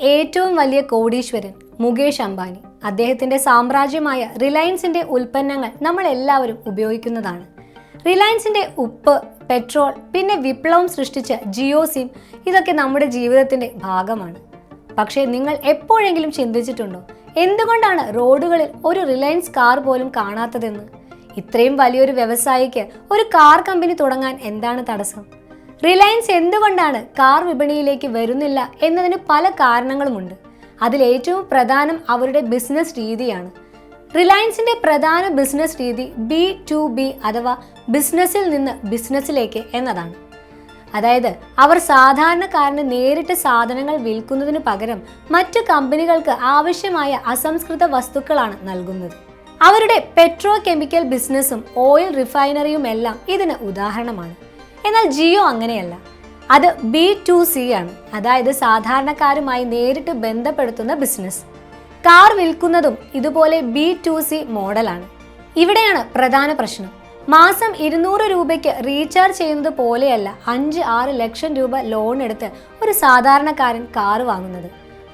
ഏറ്റവും വലിയ കോടീശ്വരൻ മുകേഷ് അംബാനി. അദ്ദേഹത്തിന്റെ സാമ്രാജ്യമായ റിലയൻസിന്റെ ഉൽപ്പന്നങ്ങൾ നമ്മൾ എല്ലാവരും ഉപയോഗിക്കുന്നതാണ്. റിലയൻസിന്റെ ഉപ്പ് പെട്രോൾ പിന്നെ വിപ്ലവം സൃഷ്ടിച്ച ജിയോ സിം ഇതൊക്കെ നമ്മുടെ ജീവിതത്തിന്റെ ഭാഗമാണ്. പക്ഷേ നിങ്ങൾ എപ്പോഴെങ്കിലും ചിന്തിച്ചിട്ടുണ്ടോ? എന്തുകൊണ്ടാണ് റോഡുകളിൽ ഒരു റിലയൻസ് കാർ പോലും കാണാത്തതെന്ന്? ഇത്രയും വലിയൊരു വ്യവസായിക്ക് ഒരു കാർ കമ്പനി തുടങ്ങാൻ എന്താണ് തടസ്സം? റിലയൻസ് എന്തുകൊണ്ടാണ് കാർ വിപണിയിലേക്ക് വരുന്നില്ല എന്നതിന് പല കാരണങ്ങളുമുണ്ട്. അതിലേറ്റവും പ്രധാനം അവരുടെ ബിസിനസ് രീതിയാണ്. റിലയൻസിന്റെ പ്രധാന ബിസിനസ് രീതി ബി ടു ബി അഥവാ ബിസിനസ്സിൽ നിന്ന് ബിസിനസ്സിലേക്ക് എന്നതാണ്. അതായത് അവർ സാധാരണക്കാരന് നേരിട്ട് സാധനങ്ങൾ വിൽക്കുന്നതിന് പകരം മറ്റു കമ്പനികൾക്ക് ആവശ്യമായ അസംസ്കൃത വസ്തുക്കളാണ് നൽകുന്നത്. അവരുടെ പെട്രോ കെമിക്കൽ ബിസിനസ്സും ഓയിൽ റിഫൈനറിയും എല്ലാം ഇതിന് ഉദാഹരണമാണ്. എന്നാൽ ജിയോ അങ്ങനെയല്ല. അത് ബി ടു സി ആണ്. അതായത് സാധാരണക്കാരുമായി നേരിട്ട് ബന്ധപ്പെടുത്തുന്ന ബിസിനസ് കാർ വിൽക്കുന്നതും ഇതുപോലെ ബി ടു സി മോഡലാണ് ഇവിടെയാണ് പ്രധാന പ്രശ്നം. മാസം ഇരുന്നൂറ് രൂപയ്ക്ക് റീചാർജ് ചെയ്യുന്നത് പോലെയല്ല അഞ്ച് ആറ് ലക്ഷം രൂപ ലോൺ എടുത്ത് ഒരു സാധാരണക്കാരൻ കാർ വാങ്ങുന്നത്.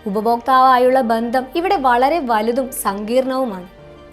ഉപഭോക്താവായുള്ള ബന്ധം ഇവിടെ വളരെ വലുതും സങ്കീർണവുമാണ്.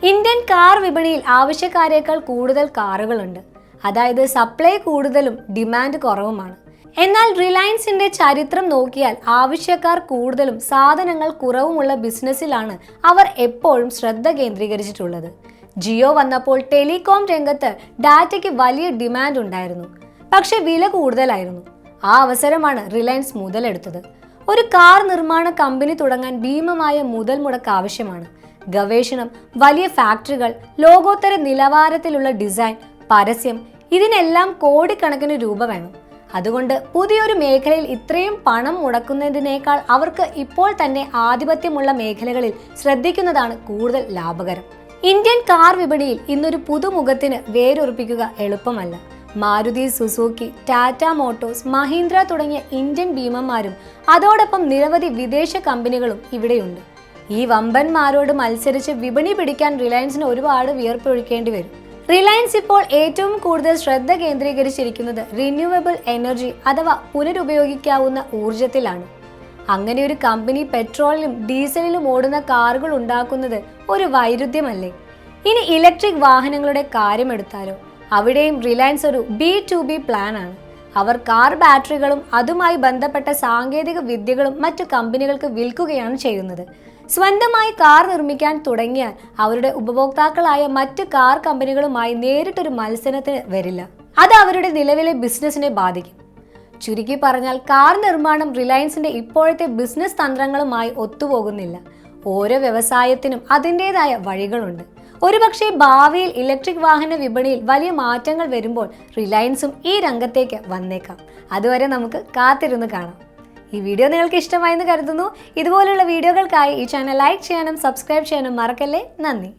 ഇന്ത്യൻ കാർ വിപണിയിൽ ആവശ്യക്കാരേക്കാൾ കൂടുതൽ കാറുകളുണ്ട്. അതായത് സപ്ലൈ കൂടുതലും ഡിമാൻഡ് കുറവുമാണ്. എന്നാൽ റിലയൻസിന്റെ ചരിത്രം നോക്കിയാൽ ആവശ്യക്കാർ കൂടുതലും സാധനങ്ങൾ കുറവുമുള്ള ബിസിനസ്സിലാണ് അവർ എപ്പോഴും ശ്രദ്ധ കേന്ദ്രീകരിച്ചിട്ടുള്ളത്. ജിയോ വന്നപ്പോൾ ടെലികോം രംഗത്ത് ഡാറ്റയ്ക്ക് വലിയ ഡിമാൻഡ് ഉണ്ടായിരുന്നു. പക്ഷെ വില കൂടുതലായിരുന്നു. ആ അവസരമാണ് റിലയൻസ് മുതലെടുത്തത്. ഒരു കാർ നിർമ്മാണ കമ്പനി തുടങ്ങാൻ ഭീമമായ മുതൽ മുടക്ക് ആവശ്യമാണ്. ഗവേഷണം വലിയ ഫാക്ടറികൾ ലോകോത്തര നിലവാരത്തിലുള്ള ഡിസൈൻ പരസ്യം ഇതിനെല്ലാം കോടിക്കണക്കിന് രൂപ വേണം. അതുകൊണ്ട് പുതിയൊരു മേഖലയിൽ ഇത്രയും പണം മുടക്കുന്നതിനേക്കാൾ അവർക്ക് ഇപ്പോൾ തന്നെ ആധിപത്യമുള്ള മേഖലകളിൽ ശ്രദ്ധിക്കുന്നതാണ് കൂടുതൽ ലാഭകരം. ഇന്ത്യൻ കാർ വിപണിയിൽ ഇന്നൊരു പുതുമുഖത്തിന് വേരുറപ്പിക്കുക എളുപ്പമല്ല. മാരുതി സുസൂക്കി ടാറ്റ മോട്ടോഴ്സ് മഹീന്ദ്ര തുടങ്ങിയ ഇന്ത്യൻ ഭീമന്മാരും അതോടൊപ്പം നിരവധി വിദേശ കമ്പനികളും ഇവിടെയുണ്ട്. ഈ വമ്പന്മാരോട് മത്സരിച്ച് വിപണി പിടിക്കാൻ റിലയൻസിന് ഒരുപാട് വിയർപ്പൊഴിക്കേണ്ടി വരും. റിലയൻസ് ഇപ്പോൾ ഏറ്റവും കൂടുതൽ ശ്രദ്ധ കേന്ദ്രീകരിച്ചിരിക്കുന്നത് റിന്യൂവബിൾ എനർജി അഥവാ പുനരുപയോഗിക്കാവുന്ന ഊർജത്തിലാണ് അങ്ങനെ ഒരു കമ്പനി പെട്രോളിലും ഡീസലിലും ഓടുന്ന കാറുകൾ ഉണ്ടാക്കുന്നത് ഒരു വൈരുദ്ധ്യമല്ലേ? ഇനി ഇലക്ട്രിക് വാഹനങ്ങളുടെ കാര്യമെടുത്താലോ അവിടെയും റിലയൻസ് ഒരു ബി ടു ബി പ്ലാൻ ആണ് അവർ കാർ ബാറ്ററികളും അതുമായി ബന്ധപ്പെട്ട സാങ്കേതിക വിദ്യകളും മറ്റു കമ്പനികൾക്ക് വിൽക്കുകയാണ് ചെയ്യുന്നത്. സ്വന്തമായി കാർ നിർമ്മിക്കാൻ തുടങ്ങിയാൽ അവരുടെ ഉപഭോക്താക്കളായ മറ്റ് കാർ കമ്പനികളുമായി നേരിട്ടൊരു മത്സരത്തിന് വരില്ല. അത് അവരുടെ നിലവിലെ ബിസിനസ്സിനെ ബാധിക്കും. ചുരുക്കി പറഞ്ഞാൽ കാർ നിർമ്മാണം റിലയൻസിന്റെ ഇപ്പോഴത്തെ ബിസിനസ് തന്ത്രങ്ങളുമായി ഒത്തുപോകുന്നില്ല. ഓരോ വ്യവസായത്തിനും അതിന്റെതായ വഴികളുണ്ട്. ഒരുപക്ഷെ ഭാവിയിൽ ഇലക്ട്രിക് വാഹന വിപണിയിൽ വലിയ മാറ്റങ്ങൾ വരുമ്പോൾ റിലയൻസും ഈ രംഗത്തേക്ക് വന്നേക്കാം. അതുവരെ നമുക്ക് കാത്തിരുന്ന് കാണാം. ഈ വീഡിയോ നിങ്ങൾക്ക് ഇഷ്ടമായെന്ന് കരുതുന്നു. ഇതുപോലുള്ള വീഡിയോകൾക്കായി ഈ ചാനൽ ലൈക്ക് ചെയ്യാനും സബ്സ്ക്രൈബ് ചെയ്യാനും മറക്കല്ലേ? നന്ദി.